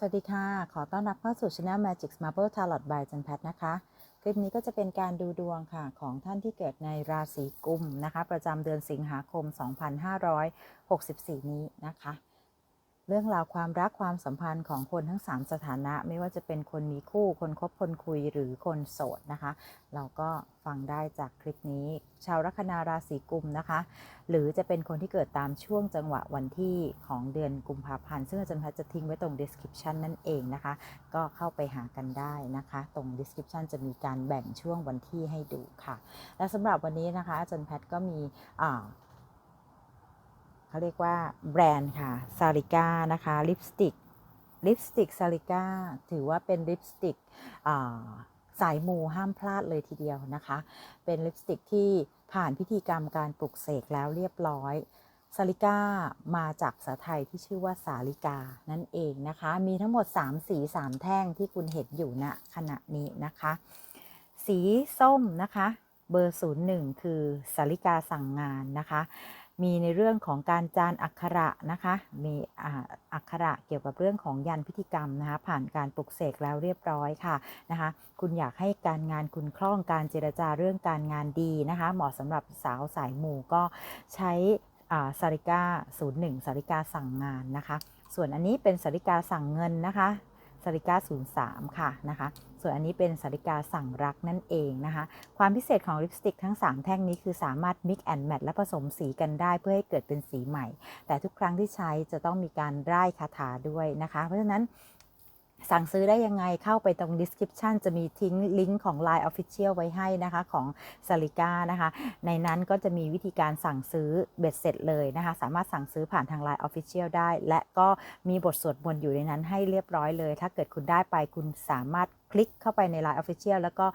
สวัสดีค่ะ ขอต้อนรับเข้าสู่ช anel Magic Marble Tarot by จันแพทนะคะ คลิปนี้ก็จะเป็นการดูดวงค่ะ ของท่านที่เกิดในราศีกุมนะคะ ประจำเดือนสิงหาคม 2564 นี้นะคะ เรื่องราวความรักความสัมพันธ์ของคนทั้ง 3 สถานะ ไม่ว่าจะเป็นคนมีคู่ คนคบคนคุยหรือคนโสดนะคะ เราก็ฟังได้จากคลิปนี้ ชาวลัคนาราศีกุมนะคะ หรือจะเป็นคนที่เกิดตามช่วงจังหวะวันที่ของเดือนกุมภาพันธ์ ซึ่งอาจารย์พัชจะทิ้งไว้ตรง description นั่นเองนะคะ ก็เข้าไปหากันได้นะคะ ตรง description จะมีการแบ่งช่วงวันที่ให้ดูค่ะ และสำหรับวันนี้นะคะอาจารย์แพทก็มีอ่า เขาเรียกว่าแบรนด์ค่ะซาริก้านะคะลิปสติกลิปสติกซาริก้าถือว่าเป็นลิปสติกสายมูห้ามพลาดเลยทีเดียวนะคะ เป็นลิปสติกที่ผ่านพิธีกรรมการปลุกเสกแล้วเรียบร้อยซาลิก้ามาจากภาษาไทยที่ชื่อว่าสาลิกานั่นเองนะคะ มีทั้งหมด 3 สี 3 แท่งที่คุณเห็นอยู่ณขณะนี้นะคะ สีส้มนะคะ เบอร์ 01 คือสาลิกาสั่งงานนะคะ มีในเรื่องของการจานอักขระนะคะ มีอ่าอักขระเกี่ยวกับเรื่องของยันพิธีกรรมนะคะ ผ่านการปลุกเสกแล้วเรียบร้อยค่ะนะคะ คุณอยากให้การงานคุณคล่องการเจรจาเรื่องการงานดีนะคะ เหมาะสำหรับสาวสายหมู่ก็ใช้สาริกา01สาริกาสั่งงานนะคะ ส่วนอันนี้เป็นสาริกาสั่งเงินนะคะาริกา 03 ค่ะนะคะ ส่วนอันนี้เป็นสาริกาสั่งรักนั่นเองนะคะ ความพิเศษของลิปสติกทั้ง 3 แท่งนี้คือสามารถ mix and match และผสมสีกันได้เพื่อให้เกิดเป็นสีใหม่ แต่ทุกครั้งที่ใช้จะต้องมีการร่ายคาถาด้วยนะคะ เพราะฉะนั้น สั่งซื้อได้ยังไงเข้าไปตรง description จะมีทิ้งลิงก์ของ Line Official ไว้ให้นะคะของซาริก้านะคะ ในนั้นก็จะมีวิธีการสั่งซื้อเบ็ดเสร็จเลยนะคะ สามารถสั่งซื้อผ่านทาง Line Official ได้ และก็มีบทสวดมนต์อยู่ในนั้นให้เรียบร้อยเลย ถ้าเกิดคุณได้ไปคุณสามารถคลิกเข้าไปใน Line Official แล้วก็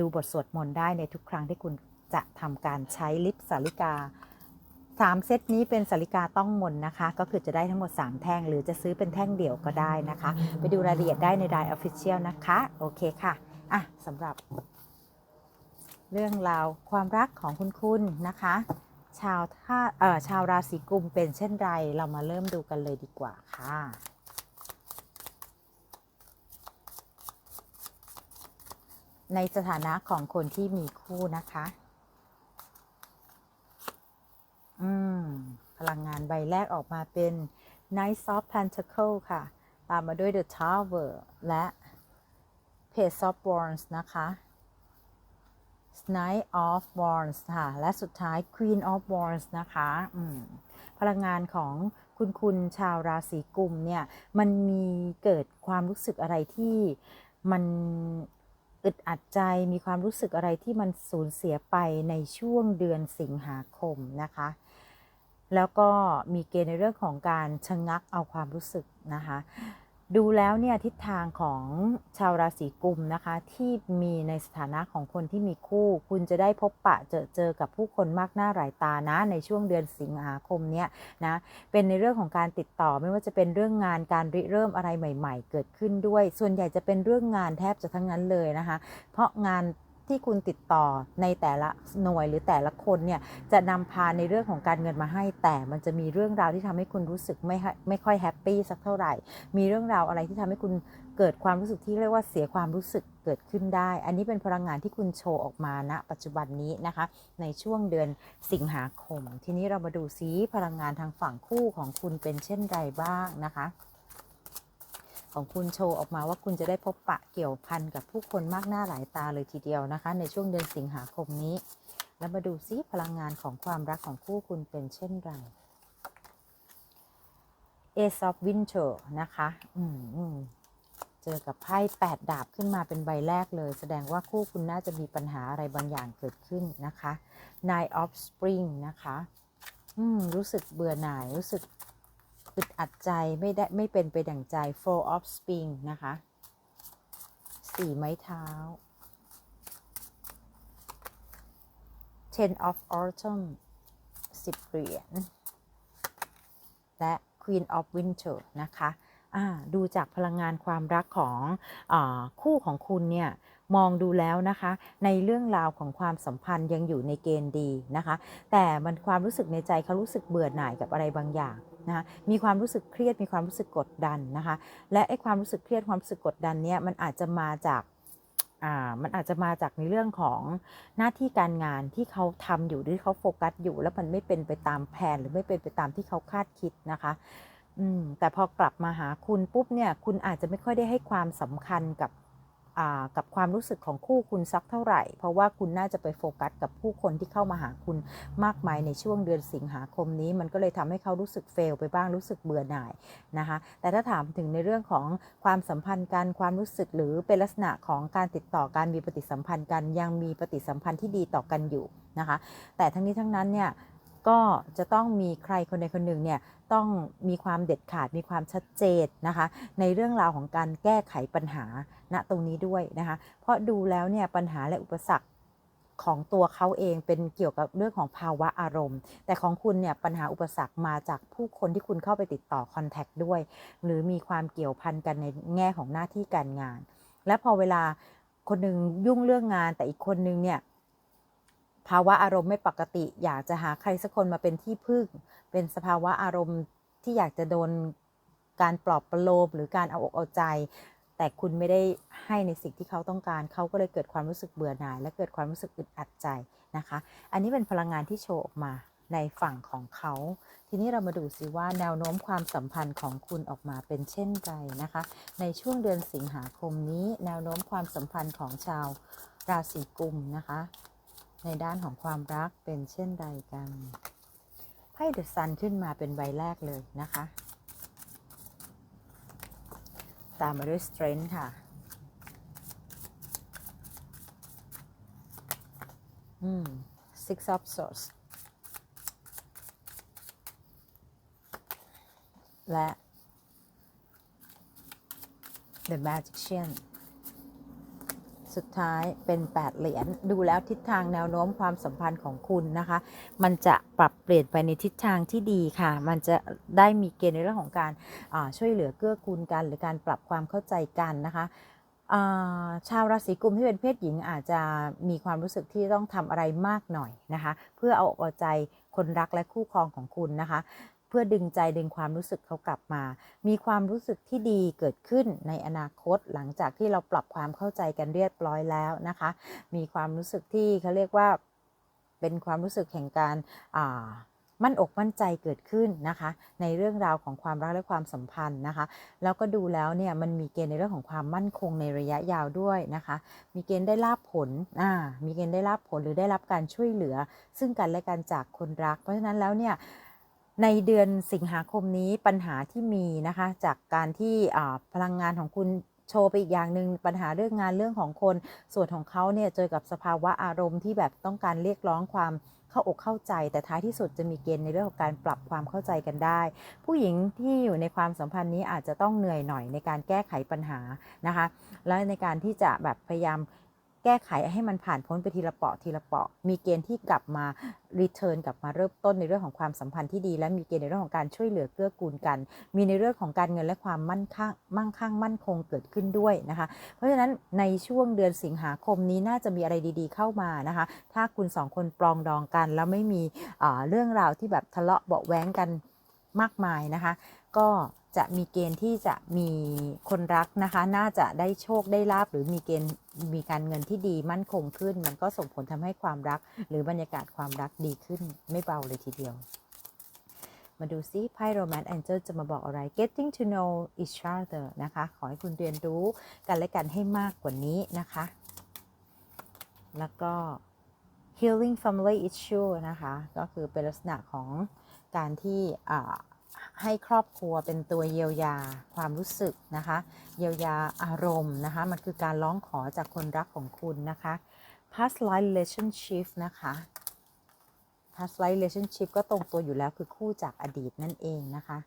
ดูบทสวดมนต์ได้ในทุกครั้งที่คุณจะทำการใช้ลิปสาริกา 3 เซตนี้เป็นสาริกาต้องมนนะคะ ก็คือจะได้ทั้งหมด 3 แท่ง หรือจะซื้อเป็นแท่งเดี่ยวก็ได้นะคะ ไปดูรายละเอียดได้ใน Line Official นะคะ โอเคค่ะอะสำหรับ เรื่องราวความรักของคุณคุณนะคะ ชาวท่าเอ่อชาวราศีกุมเป็นเช่นไร เรามาเริ่มดูกันเลยดีกว่าค่ะในสถานะของคนที่มีคู่นะคะ อืมพลังงานใบแรกออกมาเป็น Knight of Pentacle ค่ะ ตามมาด้วย The Tower และ Page of Wands นะคะ Knight of Wands ค่ะ และสุดท้าย Queen of Wands นะคะพลังงานของคุณคุณชาวราศีกุมเนี่ย มันมีเกิดความรู้สึกอะไรที่มัน อึดอัดใจมีความรู้สึกอะไรที่มันสูญเสียไปในช่วงเดือนสิงหาคมนะคะ แล้วก็มีเกณฑ์ในเรื่องของการชะงักเอาความรู้สึกนะคะ ดูแล้วเนี่ยทิศทางของชาวราศีกุมนะคะ ที่มีในสถานะของคนที่มีคู่ คุณจะได้พบปะเจอเจอกับผู้คนมากหน้าหลายตานะ ในช่วงเดือนสิงหาคมเนี่ยนะเป็นในเรื่องของการติดต่อไม่ว่าจะเป็นเรื่องงานการริเริ่มอะไรใหม่ ๆ เกิดขึ้นด้วย ส่วนใหญ่จะเป็นเรื่องงานแทบจะทั้งนั้นเลยนะคะ เพราะงาน ที่คุณติดต่อในแต่ละหน่วยหรือแต่ละคนเนี่ยจะนำพาในเรื่องของการเงินมาให้ แต่มันจะมีเรื่องราวที่ทำให้คุณรู้สึกไม่ไม่ค่อยแฮปปี้สักเท่าไหร่ มีเรื่องราวอะไรที่ทำให้คุณเกิดความรู้สึกที่เรียกว่าเสียความรู้สึกเกิดขึ้นได้ อันนี้เป็นพลังงานที่คุณโชว์ออกมาณปัจจุบันนี้นะคะ ในช่วงเดือนสิงหาคม ทีนี้เรามาดูซิพลังงานทางฝั่งคู่ของคุณเป็นเช่นไรบ้างนะคะ ของคุณโชว์ออกมาว่าคุณจะได้พบปะเกี่ยวพันกับผู้คนมากหน้าหลายตาเลยทีเดียวนะคะ ในช่วงเดือนสิงหาคมนี้ แล้วมาดูซิพลังงานของความรักของคู่คุณเป็นเช่นไร Ace of Winter นะคะ อืมอืมเจอกับไพ่แปดดาบขึ้นมาเป็นใบแรกเลย แสดงว่าคู่คุณน่าจะมีปัญหาอะไรบางอย่างเกิดขึ้นนะคะ Nine of Spring นะคะ อืม รู้สึกเบื่อหน่าย รู้สึก อึดอัดใจไม่ได้ไม่เป็นไปดั่งใจ Four of Spring นะคะสี่ไม้เท้า Ten of Autumn สิบเหรียญและ Queen of Winter นะคะดูจากพลังงานความรักของอคู่ของคุณเนี่ยมองดูแล้วนะคะ ในเรื่องราวของความสัมพันธ์ยังอยู่ในเกณฑ์ดีนะคะ แต่มันความรู้สึกในใจเขารู้สึกเบื่อหน่ายกับอะไรบางอย่าง นะคะมีความรู้สึกเครียดมีความรู้สึกกดดันนะคะและไอ้ความรู้สึกเครียดความรู้สึกกดดันเนี่ยมันอาจจะมาจากอ่ามันอาจจะมาจากในเรื่องของหน้าที่การงานที่เขาทำอยู่หรือเขาโฟกัสอยู่ แล้วมันไม่เป็นไปตามแผนหรือไม่เป็นไปตามที่เขาคาดคิดนะคะอืมแต่พอกลับมาหาคุณปุ๊บเนี่ยคุณอาจจะไม่ค่อยได้ให้ความสำคัญกับ กับความรู้สึกของคู่คุณสักเท่าไหร่ เพราะว่าคุณน่าจะไปโฟกัสกับผู้คนที่เข้ามาหาคุณมากมายในช่วงเดือนสิงหาคมนี้ มันก็เลยทำให้เขารู้สึกเฟลไปบ้างรู้สึกเบื่อหน่ายนะคะแต่ถ้าถามถึงในเรื่องของความสัมพันธ์กันความรู้สึกหรือเป็นลักษณะของการติดต่อการมีปฏิสัมพันธ์กันยังมีปฏิสัมพันธ์ที่ดีต่อกันอยู่นะคะแต่ทั้งนี้ทั้งนั้นเนี่ย ก็จะต้องมีใครคนใดคนหนึ่งเนี่ยต้องมีความเด็ดขาดมีความชัดเจนนะคะ ในเรื่องราวของการแก้ไขปัญหาณตรงนี้ด้วยนะคะ เพราะดูแล้วเนี่ยปัญหาและอุปสรรคของตัวเขาเองเป็นเกี่ยวกับเรื่องของภาวะอารมณ์ แต่ของคุณเนี่ยปัญหาอุปสรรคมาจากผู้คนที่คุณเข้าไปติดต่อคอนแทคด้วย หรือมีความเกี่ยวพันกันในแง่ของหน้าที่การงาน และพอเวลาคนหนึ่งยุ่งเรื่องงานแต่อีกคนนึงเนี่ย ภาวะอารมณ์ไม่ปกติ อยากจะหาใครสักคนมาเป็นที่พึ่ง เป็นสภาวะอารมณ์ที่อยากจะโดนการปลอบประโลมหรือการเอาอกเอาใจ แต่คุณไม่ได้ให้ในสิ่งที่เขาต้องการ เขาก็เลยเกิดความรู้สึกเบื่อหน่าย และเกิดความรู้สึกอึดอัดใจนะคะ อันนี้เป็นพลังงานที่โชว์ออกมาในฝั่งของเขา ทีนี้เรามาดูซิว่าแนวโน้มความสัมพันธ์ของคุณออกมาเป็นเช่นไรนะคะ ในช่วงเดือนสิงหาคมนี้ แนวโน้มความสัมพันธ์ของชาวราศีกุมนะคะ ในด้านของความรักเป็นเช่นไรกันไพ่เดอะซันขึ้นมาเป็นใบแรกเลยนะคะ ตามมาด้วย strength ค่ะ อืม six of swords และ the magician สุดท้ายเป็น 8 เหรียญดูแล้วทิศทางแนวโน้มความสัมพันธ์ของคุณนะคะ มันจะปรับเปลี่ยนไปในทิศทางที่ดีค่ะ มันจะได้มีเกณฑ์ในเรื่องของการช่วยเหลือเกื้อกูลกัน หรือการปรับความเข้าใจกันนะคะชาวราศีกุมที่เป็นเพศหญิงอาจจะมีความรู้สึกที่ต้องทำอะไรมากหน่อยนะคะ เพื่อเอาอกเอาใจคนรักและคู่ครองของคุณนะคะ พื่อดึงใจดึงความรู้สึกเขากลับมา มีความรู้สึกที่ดีเกิดขึ้นในอนาคตหลังจากที่เราปรับความเข้าใจกันเรียบร้อยแล้วนะคะ มีความรู้สึกที่เขาเรียกว่าเป็นความรู้สึกแห่งการมั่นอกมั่นใจเกิดขึ้นนะคะ ในเรื่องราวของความรักและความสัมพันธ์นะคะ แล้วก็ดูแล้วเนี่ยมันมีเกณฑ์ในเรื่องของความมั่นคงในระยะยาวด้วยนะคะ มีเกณฑ์ได้รับผลอ่ามีเกณฑ์ได้รับผลหรือได้รับการช่วยเหลือ ซึ่งกันและกันจากคนรัก เพราะฉะนั้นแล้วเนี่ย ในเดือนสิงหาคมนี้ปัญหาที่มีนะคะจากการที่พลังงานของคุณโชว์ไปอีกอย่างหนึ่งปัญหาเรื่องงานเรื่องของคน ส่วนของเขาเนี่ยเจอกับสภาวะอารมณ์ที่แบบต้องการเรียกร้องความเข้าอกเข้าใจ แต่ท้ายที่สุดจะมีเกณฑ์ในเรื่องของการปรับความเข้าใจกันได้ ผู้หญิงที่อยู่ในความสัมพันธ์นี้อาจจะต้องเหนื่อยหน่อยในการแก้ไขปัญหานะคะ และในการที่จะแบบพยายาม แก้ไขให้มันผ่านพ้นไปทีละเปาะทีละเปาะ มีเกณฑ์ที่กลับมารีเทิร์นกลับมาเริ่มต้นในเรื่องของความสัมพันธ์ที่ดี และมีเกณฑ์ในเรื่องของการช่วยเหลือเกื้อกูลกัน มีในเรื่องของการเงินและความมั่นคงมั่งคั่งมั่นคงเกิดขึ้นด้วยนะคะ เพราะฉะนั้นในช่วงเดือนสิงหาคมนี้น่าจะมีอะไรดีๆ เข้ามานะคะ ถ้าคุณสองคนปลองดองกัน แล้วไม่มีเรื่องราวที่แบบทะเลาะเบาแว้งกันมากมายนะคะ ก็ จะมีเกณฑ์ที่จะมีคนรักนะคะ น่าจะได้โชคได้ลาบหรือมีเกณฑ์มีการเงินที่ดีมั่นคงขึ้น มันก็ส่งผลทำให้ความรัก หรือบรรยากาศความรักดีขึ้น ไม่เบาเลยทีเดียว มาดูซิไพ่โรแมนต์แองเจิลจะมาบอกอะไร getting to know each other นะคะ ขอให้คุณเรียนรู้กันและกันให้มากกว่านี้นะคะ แล้วก็ healing family issue นะคะ ก็คือเป็นลักษณะของการที่ ให้ครอบครัวเป็นตัวเยียวยาความรู้สึกนะคะ เยียวยาอารมณ์นะคะ มันคือการร้องขอจากคนรักของคุณนะคะ past life relationship นะคะ past life relationship ก็ตรงตัวอยู่แล้วคือคู่จากอดีตนั่นเองนะคะ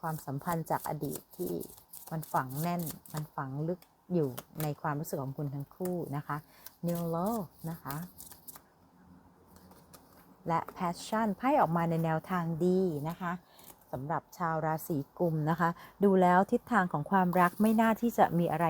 ความสัมพันธ์จากอดีตที่มันฝังแน่น มันฝังลึกอยู่ในความรู้สึกของคุณทั้งคู่นะคะ new love นะคะ และ passion ไพ่ออกมาในแนวทางดีนะคะ สำหรับชาวราศีกุมนะคะ ดูแล้วทิศทางของความรักไม่น่าที่จะมีอะไร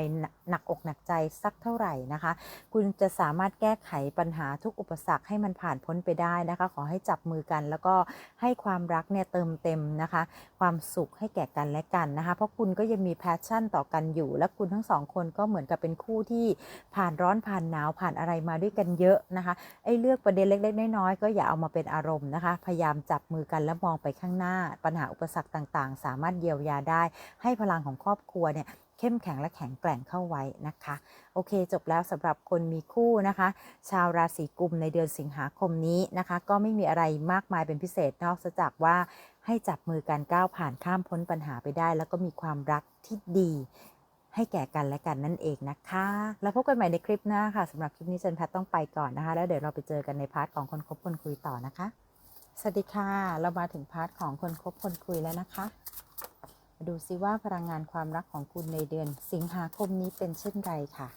หนักอกหนักใจสักเท่าไหร่นะคะ คุณจะสามารถแก้ไขปัญหาทุกอุปสรรคให้มันผ่านพ้นไปได้นะคะ ขอให้จับมือกันแล้วก็ให้ความรักเนี่ยเติมเต็มนะคะ ความสุขให้แก่กันและกันนะคะ เพราะคุณก็ยังมีแพชชั่นต่อกันอยู่ และคุณทั้งสองคนก็เหมือนกับเป็นคู่ที่ผ่านร้อนผ่านหนาวผ่านอะไรมาด้วยกันเยอะนะคะไอ้เลือกประเด็นเล็ก ๆ น้อยๆก็อย่าเอามาเป็นอารมณ์นะคะ พยายามจับมือกันและมองไปข้างหน้า ปัญหาอุปสรรคต่างๆ สามารถเยียวยาได้ ให้พลังของครอบครัวเนี่ย เข้มแข็งและแข็งแกร่งเข้าไว้นะคะ โอเค จบแล้วสำหรับคนมีคู่นะคะ ชาวราศีกุมในเดือนสิงหาคมนี้นะคะ ก็ไม่มีอะไรมากมายเป็นพิเศษนอกจากว่าให้จับมือกันก้าวผ่านข้ามพ้นปัญหาไปได้ แล้วก็มีความรักที่ดี ให้แก่กันและกันนั่นเองนะคะ แล้วพบกันใหม่ในคลิปหน้าค่ะสำหรับคลิปนี้เจนแพทต้องไปก่อนนะคะ แล้วเดี๋ยวเราไปเจอกันในพาร์ทของคนคบคนคุยต่อนะคะสวัสดีค่ะ เรามาถึงพาร์ทของคนคบคนคุยแล้วนะคะ ดูซิว่าพลังงานความรักของคุณในเดือน สิงหาคมนี้เป็นเช่นไรค่ะ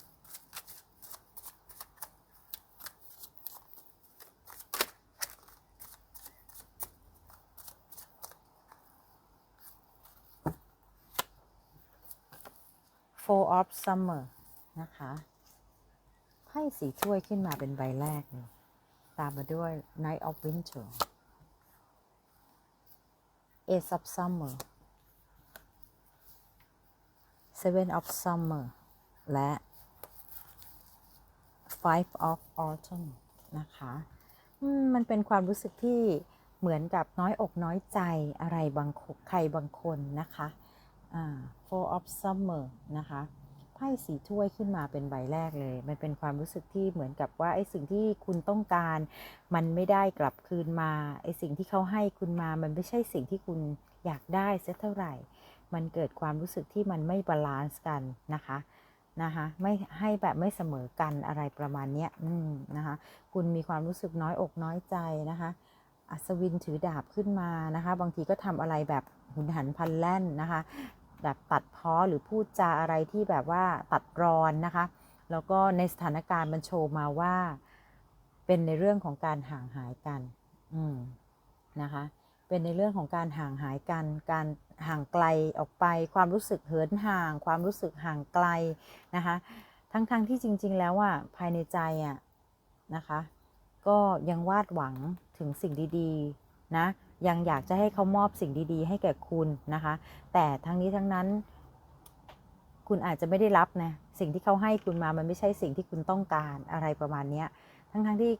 Four of Summer นะคะ ไพ่สีถ้วยขึ้นมาเป็นใบแรกเลยตามมาด้วย Night of Winter Ace of Summer Seven of Summer และ Five of Autumn นะคะมันเป็นความรู้สึกที่เหมือนกับน้อยอกน้อยใจอะไรบางใครบางคนนะคะอ่า Four of Summer นะคะไพ่สีถ้วยขึ้นมาเป็นใบแรกเลย มันเป็นความรู้สึกที่เหมือนกับว่าไอ้สิ่งที่คุณต้องการ มันไม่ได้กลับคืนมา ไอ้สิ่งที่เขาให้คุณมา มันไม่ใช่สิ่งที่คุณอยากได้เสียเท่าไหร่ มันเกิดความรู้สึกที่มันไม่บาลานซ์กันนะคะนะคะไม่ให้แบบไม่เสมอกันอะไรประมาณเนี้ยนะคะ คุณมีความรู้สึกน้อยอกน้อยใจนะคะ อัศวินถือดาบขึ้นมานะคะ บางทีก็ทำอะไรแบบหุนหันพลันแล่นนะคะ แบบตัดพ้อหรือพูดจาอะไรที่แบบว่าตัดรอนนะคะ แล้วก็ในสถานการณ์มันโชว์มาว่า เป็นในเรื่องของการห่างหายกัน อืมนะคะ เป็นในเรื่องของการห่างหายกัน การห่างไกลออกไป ความรู้สึกเหินห่าง ความรู้สึกห่างไกลนะคะ ทั้งๆทที่จริง ๆ แล้วอะภายในใจอะนะคะ ก็ยังวาดหวังถึงสิ่งดีๆนะยังอยากจะให้เขามอบสิ่งดีๆ ให้แก่คุณนะคะ แต่ทั้งนี้ทั้งนั้น คุณอาจจะไม่ได้รับนะสิ่งที่เขาให้คุณมามันไม่ใช่สิ่งที่คุณต้องการอะไรประมาณนี้ทั้งๆทที่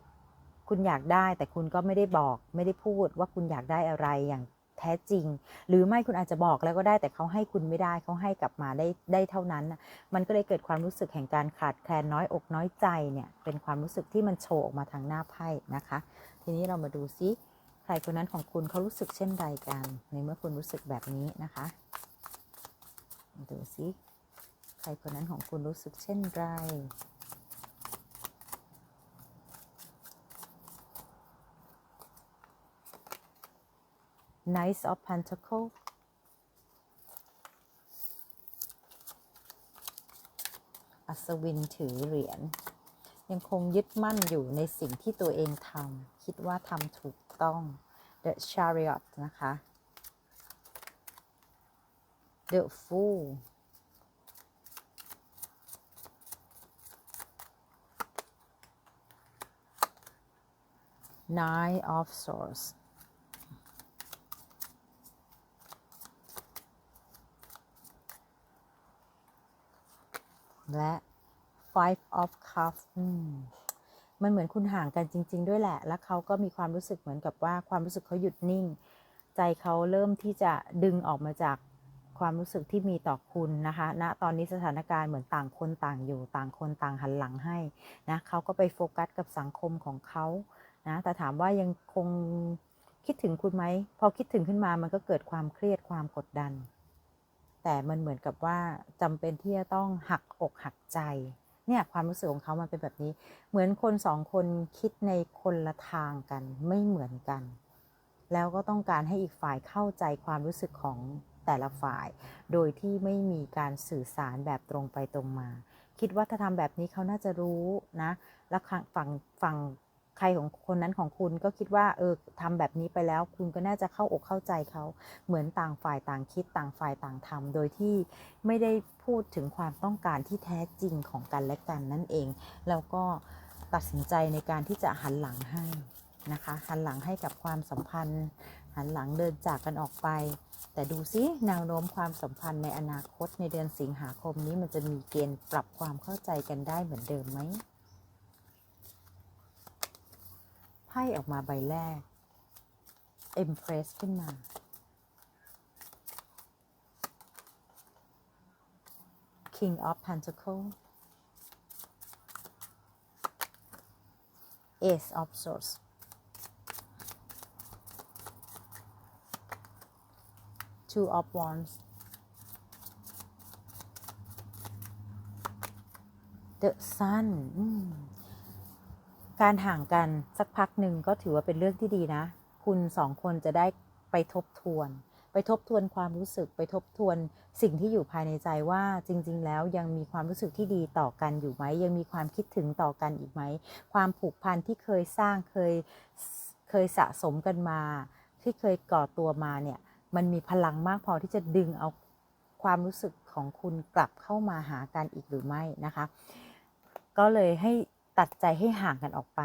คุณอยากได้แต่คุณก็ไม่ได้บอกไม่ได้พูดว่าคุณอยากได้อะไรอย่างแท้จริง หรือไม่คุณอาจจะบอกแล้วก็ได้แต่เขาให้คุณไม่ได้เขาให้กลับมาได้ได้เท่านั้น มันก็เลยเกิดความรู้สึกแห่งการขาดแคลนน้อยอกน้อยใจเนี่ยเป็นความรู้สึกที่มันโชว์ออกมาทางหน้าไพ่นะคะ ทีนี้เรามาดูซิใครคนนั้นของคุณเขารู้สึกเช่นไรกัน ในเมื่อคุณรู้สึกแบบนี้นะคะมาดูซิใครคนนั้นของคุณรู้สึกเช่นไร Knight of Pentacle อัศวินถือเหรียญยังคงยึดมั่นอยู่ในสิ่งที่ตัวเองทำคิดว่าทำถูกต้อง The Chariot นะคะ The Fool Nine of Swords และ five of cups มมันเหมือนคุณห่างกันจริง ๆ ด้วยแหละ แล้วเขาก็มีความรู้สึกเหมือนกับว่าความรู้สึกเขาหยุดนิ่ง ใจเขาเริ่มที่จะดึงออกมาจากความรู้สึกที่มีต่อคุณนะคะณนะตอนนี้สถานการณ์เหมือนต่างคนต่างอยู่ ต่างคนต่างหันหลังให้นะเขาก็ไปโฟกัสกับสังคมของเขานะแต่ถามว่ายังคงคิดถึงคุณไหม พอคิดถึงขึ้นมามันก็เกิดความเครียดความกดดัน แต่มันเหมือนกับว่าจำเป็นที่จะต้องหักอกหักใจ เนี่ยความรู้สึกของเขามันเป็นแบบนี้ เหมือนคนสองคนคิดในคนละทางกันไม่เหมือนกัน แล้วก็ต้องการให้อีกฝ่ายเข้าใจความรู้สึกของแต่ละฝ่าย โดยที่ไม่มีการสื่อสารแบบตรงไปตรงมา คิดว่าถ้าทำแบบนี้เขาน่าจะรู้นะ แล้วฝั่งฝั่ง ใครของคนนั้นของคุณก็คิดว่าเออทำแบบนี้ไปแล้ว คุณก็น่าจะเข้าอกเข้าใจเขาเหมือนต่างฝ่ายต่างคิดต่างฝ่ายต่างทำโดยที่ไม่ได้พูดถึงความต้องการที่แท้จริงของกันและกันนั่นเอง แล้วก็ตัดสินใจในการที่จะหันหลังให้นะคะหันหลังให้กับความสัมพันธ์ หันหลังเดินจากกันออกไป แต่ดูซิแนวโน้มความสัมพันธ์ในอนาคตในเดือนสิงหาคมนี้มันจะมีเกณฑ์ปรับความเข้าใจกันได้เหมือนเดิมไหมไพ่ออกมาใบแรก Empress ขึ้นมา King of Pentacles Ace of Swords Two of Wands The Sun อืม การห่างกันสักพักหนึ่งก็ถือว่าเป็นเรื่องที่ดีนะ คุณสองคนจะได้ไปทบทวน ไปทบทวนความรู้สึกไปทบทวนสิ่งที่อยู่ภายในใจว่าจริง ๆ แล้วยังมีความรู้สึกที่ดีต่อกันอยู่ไหม ยังมีความคิดถึงต่อกันอีกไหม ความผูกพันที่เคยสร้างเคยเคยสะสมกันมา ที่เคยก่อตัวมาเนี่ยมันมีพลังมากพอที่จะดึงเอาความรู้สึกของคุณกลับเข้ามาหากันอีกหรือไม่นะคะ ก็เลยให้ ตัดใจให้ห่างกันออกไป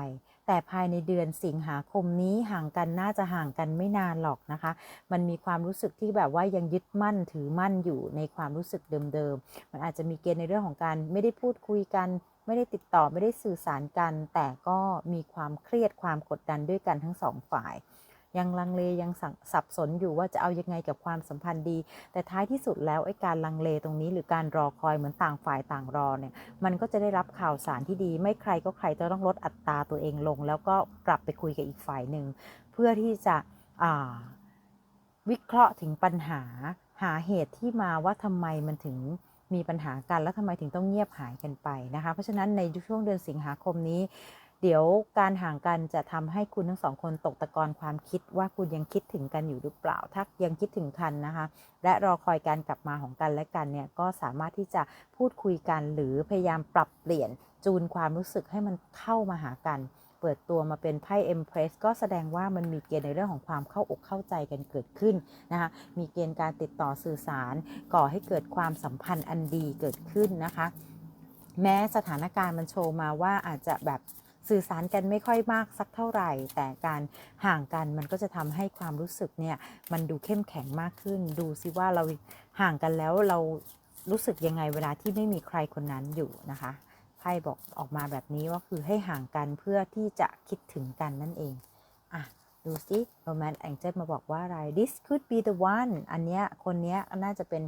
แต่ภายในเดือนสิงหาคมนี้ห่างกันน่าจะห่างกันไม่นานหรอกนะคะ มันมีความรู้สึกที่แบบว่ายังยึดมั่นถือมั่นอยู่ในความรู้สึกเดิมๆ มันอาจจะมีเกณฑ์ในเรื่องของการไม่ได้พูดคุยกัน ไม่ได้ติดต่อไม่ได้สื่อสารกัน แต่ก็มีความเครียดความกดดันด้วยกันทั้งสองฝ่าย ยังลังเลยังสับสนอยู่ว่าจะเอายังไงกับความสัมพันธ์ดี แต่ท้ายที่สุดแล้วไอ้การลังเลตรงนี้หรือการรอคอยเหมือนต่างฝ่ายต่างรอเนี่ยมันก็จะได้รับข่าวสารที่ดี ไม่ใครก็ใครจะต้องลดอัตราตัวเองลง แล้วก็กลับไปคุยกับอีกฝ่ายหนึ่งเพื่อที่จะวิเคราะห์ถึงปัญหาหาเหตุที่มาว่าทำไมมันถึงมีปัญหากัน แล้วทำไมถึงต้องเงียบหายกันไปนะคะ เพราะฉะนั้นในช่วงเดือนสิงหาคมนี้ เดี๋ยวการห่างกันจะทำให้คุณทั้งสองคนตกตะกอนความคิดว่าคุณยังคิดถึงกันอยู่หรือเปล่า ถ้ายังคิดถึงกันนะคะ และรอคอยการกลับมาของกันและกันเนี่ยก็สามารถที่จะพูดคุยกันหรือพยายามปรับเปลี่ยนจูนความรู้สึกให้มันเข้ามาหากัน เปิดตัวมาเป็นไพ่ Empress ก็แสดงว่ามันมีเกณฑ์ในเรื่องของความเข้าอกเข้าใจกันเกิดขึ้นนะคะ มีเกณฑ์การติดต่อสื่อสาร ก่อให้เกิดความสัมพันธ์อันดีเกิดขึ้นนะคะ แม้สถานการณ์มันโชว์มาว่าอาจจะแบบ สื่อสารกันไม่ค่อยมากสักเท่าไหร่ แต่การห่างกันมันก็จะทำให้ความรู้สึกเนี่ยมันดูเข้มแข็งมากขึ้น ดูซิว่าเราห่างกันแล้วเรารู้สึกยังไงเวลาที่ไม่มีใครคนนั้นอยู่นะคะไพ่บอกออกมาแบบนี้ว่าคือให้ห่างกันเพื่อที่จะคิดถึงกันนั่นเองอะดูซิโรแมนต์แองเจิลมาบอกว่าอะไร this could be the one อันเนี้ยคนเนี้ยน่าจะเป็น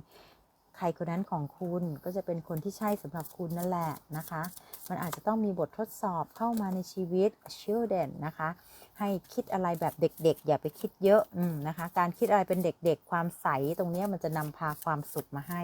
ใครคนนั้นของคุณก็จะเป็นคนที่ใช่สำหรับคุณนั่นแหละนะคะ มันอาจจะต้องมีบททดสอบเข้ามาในชีวิต children นะคะ ให้คิดอะไรแบบเด็กๆ อย่าไปคิดเยอะอนะคะ การคิดอะไรเป็นเด็กๆ ความใสตรงนี้มันจะนำพาความสุขมาให้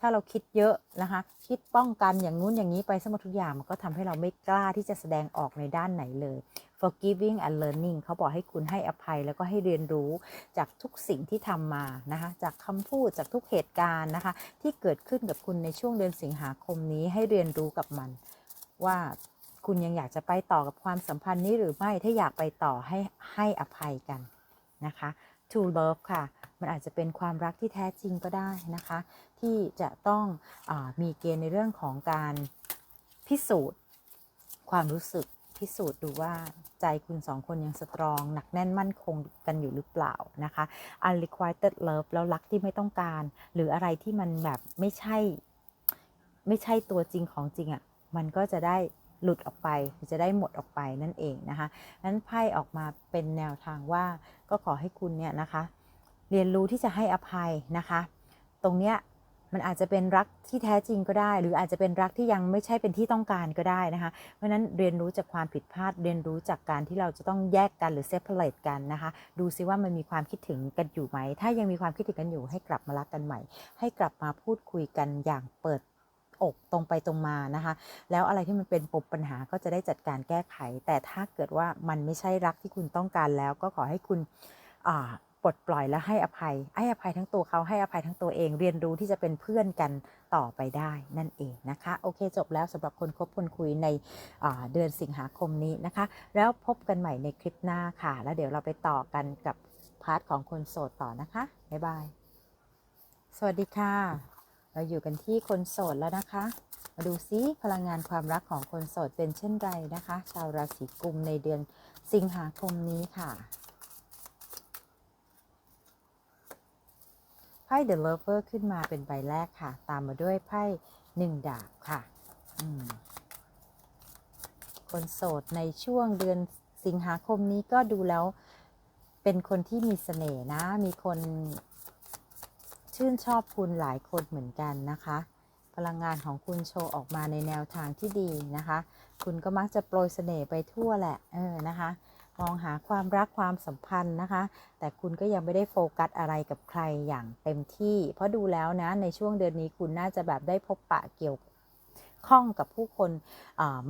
ถ้าเราคิดเยอะนะคะ คิดป้องกันอย่างนู้นอย่างนี้ไปสมทุกอย่างมันก็ทำให้เราไม่กล้าที่จะแสดงออกในด้านไหนเลย forgiving and learning เขาบอกให้คุณให้อภัยแล้วก็ให้เรียนรู้จากทุกสิ่งที่ทำมานะคะจากคำพูดจากทุกเหตุการณ์นะคะที่เกิดขึ้นกับคุณในช่วงเดือนสิงหาคมนี้ให้เรียนรู้กับมัน ว่าคุณยังอยากจะไปต่อกับความสัมพันธ์นี้หรือไม่ถ้าอยากไปต่อให้ให้อภัยกันนะคะ to love ค่ะ มันอาจจะเป็นความรักที่แท้จริงก็ได้นะคะ ที่จะต้องอมีเกณฑ์ในเรื่องของการพิสูจน์ความรู้สึก พิสูจน์ดูว่าใจคุณสองคนยังสตรอง หนักแน่นมั่นคงกันอยู่หรือเปล่านะคะ unrequited love แล้วรักที่ไม่ต้องการ หรืออะไรที่มันแบบไม่ใช่ ไม่ใช่ตัวจริงของจริงอะ่ะมันก็จะได้หลุดออกไปจะได้หมดออกไปนั่นเองนะคะนั้นไพ่ออกมาเป็นแนวทางว่าก็ขอให้คุณเนี่ยนะคะ เรียนรู้ที่จะให้อภัยนะคะ ตรงเนี้ย มันอาจจะเป็นรักที่แท้จริงก็ได้ หรืออาจจะเป็นรักที่ยังไม่ใช่เป็นที่ต้องการก็ได้นะคะ เพราะนั้นเรียนรู้จากความผิดพลาดเรียนรู้จากการที่เราจะต้องแยกกันหรือ separate กันนะคะ ดูซิว่ามันมีความคิดถึงกันอยู่ไหม ถ้ายังมีความคิดถึงกันอยู่ ให้กลับมารักกันใหม่ ให้กลับมาพูดคุยกันอย่างเปิดอกตรงไปตรงมานะคะ แล้วอะไรที่มันเป็นปมปัญหาก็จะได้จัดการแก้ไข แต่ถ้าเกิดว่ามันไม่ใช่รักที่คุณต้องการแล้ว ก็ขอให้คุณ ลดปล่อยและให้อภัย ให้อภัยทั้งตัวเขาให้อภัยทั้งตัวเอง เรียนรู้ที่จะเป็นเพื่อนกันต่อไปได้นั่นเองนะคะ โอเคจบแล้วสำหรับคนคบคนคุยในเดือนสิงหาคมนี้นะคะ แล้วพบกันใหม่ในคลิปหน้าค่ะ แล้วเดี๋ยวเราไปต่อกันกับพาร์ทของคนโสดต่อนะคะบ๊ายบายสวัสดีค่ะ เราอยู่กันที่คนโสดแล้วนะคะมาดูซิพลังงานความรักของคนโสดเป็นเช่นไรนะคะ ชาวราศีกุมในเดือนสิงหาคมนี้ค่ะ ไพ่ The Lover ขึ้นมาเป็นใบแรกค่ะ ตามมาด้วยไพ่หนึ่งดาบค่ะ คนโสดในช่วงเดือนสิงหาคมนี้ก็ดูแล้วเป็นคนที่มีเสน่ห์นะ มีคนชื่นชอบคุณหลายคนเหมือนกันนะคะ พลังงานของคุณโชว์ออกมาในแนวทางที่ดีนะคะ คุณก็มักจะโปรยเสน่ห์ไปทั่วแหละ เออนะคะ มองหาความรักความสัมพันธ์นะคะ แต่คุณก็ยังไม่ได้โฟกัสอะไรกับใครอย่างเต็มที่ เพราะดูแล้วนะในช่วงเดือนนี้คุณน่าจะแบบได้พบปะเกี่ยว ข้องกับผู้คน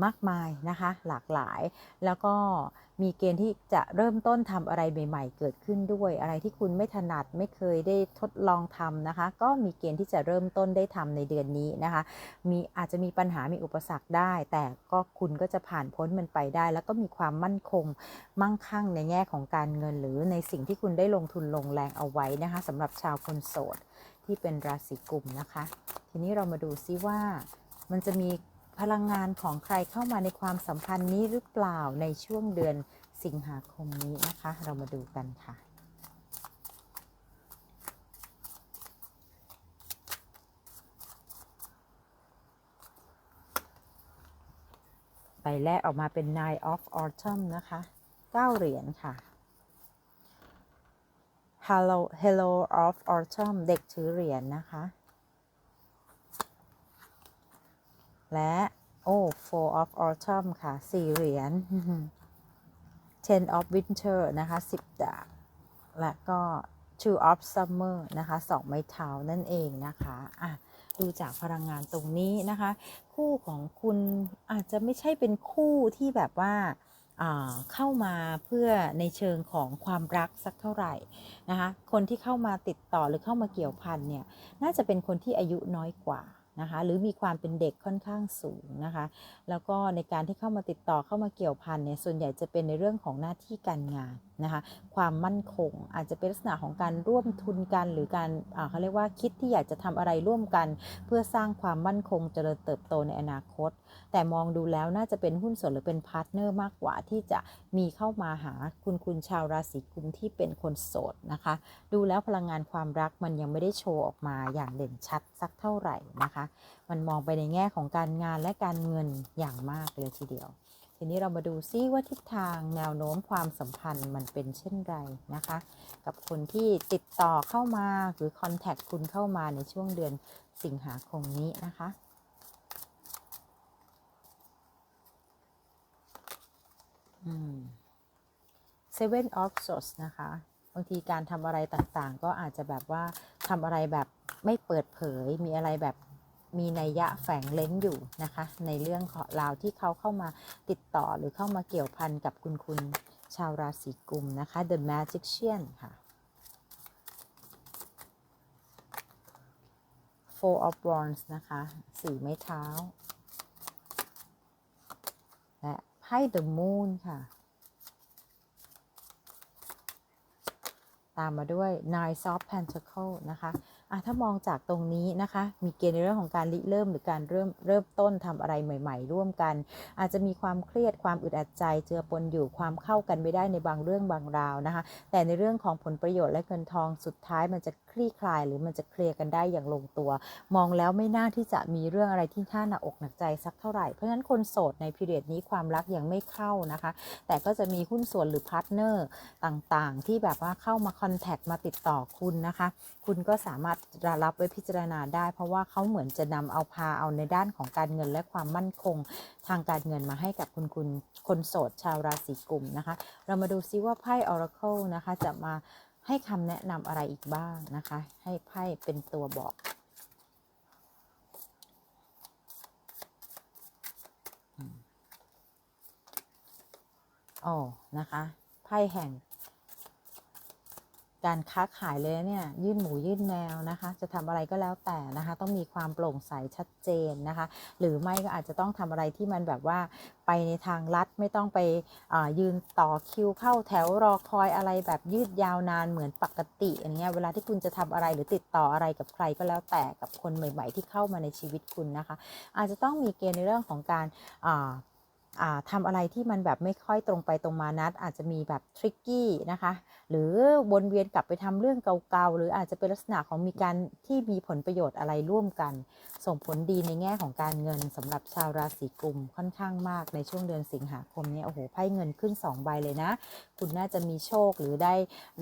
มากมายนะคะหลากหลาย แล้วก็มีเกณฑ์ที่จะเริ่มต้นทำอะไรใหม่ๆ เกิดขึ้นด้วย อะไรที่คุณไม่ถนัดไม่เคยได้ทดลองทำนะคะ ก็มีเกณฑ์ที่จะเริ่มต้นได้ทำในเดือนนี้นะคะ มีอาจจะมีปัญหามีอุปสรรคได้ แต่ก็คุณก็จะผ่านพ้นมันไปได้ แล้วก็มีความมั่นคงมั่งคั่งในแง่ของการเงิน หรือในสิ่งที่คุณได้ลงทุนลงแรงเอาไว้นะคะสำหรับชาวคนโสดที่เป็นราศีกุมนะคะ ทีนี้เรามาดูซิว่า มันจะมีพลังงานของใครเข้ามาในความสัมพันธ์นี้หรือเปล่าในช่วงเดือนสิงหาคมนี้นะคะ เรามาดูกันค่ะใบแรกออกมาเป็น Nine of Autumn นะคะ 9 เหรียญค่ะ Hello Hello of Autumn เด็กถือเหรียญนะคะ และ โอ้ Four of Autumn ค่ะ4เหรียญ Ten of Winter นะคะ10ดาบ และก็ Two of Summer นะคะ2ไม้เท้านั่นเองนะคะอะดูจากพลังงานตรงนี้นะคะ คู่ของคุณอาจจะไม่ใช่เป็นคู่ที่แบบว่าอ่าเข้ามาเพื่อในเชิงของความรักสักเท่าไหร่นะคะ คนที่เข้ามาติดต่อหรือเข้ามาเกี่ยวพันเนี่ย น่าจะเป็นคนที่อายุน้อยกว่า นะคะหรือมีความเป็นเด็กค่อนข้างสูงนะคะ แล้วก็ในการที่เข้ามาติดต่อเข้ามาเกี่ยวพันเนี่ยส่วนใหญ่จะเป็นในเรื่องของหน้าที่การงาน นะคะความมั่นคงอาจจะเป็นลักษณะของการร่วมทุนกันหรือการเขาเรียกว่าคิดที่อยากจะทำอะไรร่วมกัน เพื่อสร้างความมั่นคงเจริญเติบโตในอนาคต แต่มองดูแล้วน่าจะเป็นหุ้นส่วนหรือเป็นพาร์ทเนอร์มากกว่าที่จะมีเข้ามาหาคุณคุณชาวราศีกุมที่เป็นคนโสดนะคะ ดูแล้วพลังงานความรักมันยังไม่ได้โชว์ออกมาอย่างเด่นชัดสักเท่าไหร่นะคะ มันมองไปในแง่ของการงานและการเงินอย่างมากเลยทีเดียว ทีนี้เรามาดูซิว่าทิศทางแนวโน้มความสัมพันธ์มันเป็นเช่นไรนะคะ กับคนที่ติดต่อเข้ามาหรือคอนแทคคุณเข้ามาในช่วงเดือนสิงหาคมนี้นะคะ Seven of Swords นะคะ บางทีการทำอะไรต่างๆ ก็อาจจะแบบว่าทำอะไรแบบไม่เปิดเผยมีอะไรแบบ มีนัยยะแฝงเล้นอยู่นะคะ ในเรื่องของราวที่เขาเข้ามาติดต่อหรือเข้ามาเกี่ยวพันกับคุณคุณชาวราศีกุมนะคะ The Magician ค่ะ Four of Wands นะคะสี่ไม้เท้า และไพ่ The Moon ค่ะ ตามมาด้วย Nine of Pentacles นะคะ ถ้ามองจากตรงนี้นะคะ มีเกณฑ์ในเรื่องของการริเริ่มหรือการเริ่มเริ่มต้นทำอะไรใหม่ ๆ ร่วมกัน อาจจะมีความเครียดความอึดอัดใจ เจือปนอยู่ความเข้ากันไม่ได้ในบางเรื่องบางราวนะคะ แต่ในเรื่องของผลประโยชน์และเงินทองสุดท้ายมันจะ ลี่คลาย หรือมันจะเคลียร์กันได้อย่างลงตัว มองแล้วไม่น่าที่จะมีเรื่องอะไรที่ท่าหน้าอกหนักใจสักเท่าไหร่ เพราะฉะนั้นคนโสดในพีเรียดนี้ความรักยังไม่เข้านะคะ แต่ก็จะมีหุ้นส่วนหรือพาร์ทเนอร์ต่างๆ ที่แบบว่าเข้ามาคอนแทคมาติดต่อคุณนะคะ คุณก็สามารถรับไว้พิจารณาได้ เพราะว่าเขาเหมือนจะนำเอาพาเอาในด้านของการเงินและความมั่นคงทางการเงินมาให้กับคุณคุณคนโสดชาวราศีกุมนะคะ เรามาดูซิว่าไพ่ Oracle นะคะจะมา ให้คำแนะนำอะไรอีกบ้างนะคะ ให้ไพ่เป็นตัวบอกอ๋อนะคะ ไพ่แห่ง การค้าขายเลยเนี่ยยื่นหมูยื่นแมวนะคะ จะทำอะไรก็แล้วแต่นะคะ ต้องมีความโปร่งใสชัดเจนนะคะ หรือไม่ก็อาจจะต้องทำอะไรที่มันแบบว่าไปในทางลัดไม่ต้องไปยืนต่อคิวเข้าแถวรอคอยอะไรแบบยืดยาวนานเหมือนปกติอันเนี้ยเวลาที่คุณจะทำอะไรหรือติดต่ออะไรกับใครก็แล้วแต่กับคนใหม่ ๆ ที่เข้ามาในชีวิตคุณนะคะ อาจจะต้องมีเกณฑ์ในเรื่องของการ ทำอะไรที่มันแบบไม่ค่อยตรงไปตรงมานัด อาจจะมีแบบทริกกี้นะคะ หรือวนเวียนกลับไปทำเรื่องเก่าๆ หรืออาจจะเป็นลักษณะของมีการที่มีผลประโยชน์อะไรร่วมกัน ส่งผลดีในแง่ของการเงินสำหรับชาวราศีกุมค่อนข้างมากในช่วงเดือนสิงหาคมเนี้โอ้โหไพ่เงินขึ้น 2 ใบเลยนะ คุณน่าจะมีโชคหรือได้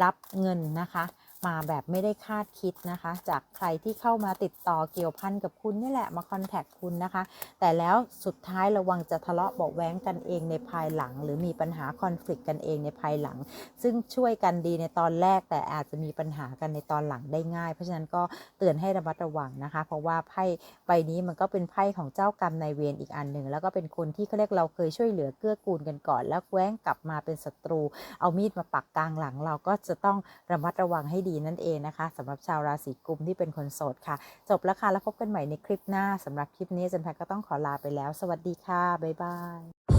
รับเงินนะคะ มาแบบไม่ได้คาดคิดนะคะ จากใครที่เข้ามาติดต่อเกี่ยวพันกับคุณนี่แหละมาคอนแทคคุณนะคะ แต่แล้วสุดท้ายระวังจะทะเลาะเบาแว้งกันเองในภายหลัง หรือมีปัญหาคอน FLICT กันเองในภายหลัง ซึ่งช่วยกันดีในตอนแรก แต่อาจจะมีปัญหากันในตอนหลังได้ง่าย เพราะฉะนั้นก็เตือนให้ระมัดระวังนะคะ เพราะว่าไพ่ใบนี้มันก็เป็นไพ่ของเจ้ากรรมนายเวรอีกอันหนึ่งแล้วก็เป็นคนที่เขาเรียกเราเคยช่วยเหลือเกื้อกูลกันก่อน แล้วแว้งกลับมาเป็นศัตรู เอามีดมาปักกลางหลังเราก็จะต้องระมัดระวังให้ดีนั่นเองนะคะสำหรับชาวราศีกุมที่เป็นคนโสดค่ะ จบแล้วค่ะแล้วพบกันใหม่ในคลิปหน้าสำหรับคลิปนี้จันแพทย์ก็ต้องขอลาไปแล้ว สวัสดีค่ะ บ๊ายบาย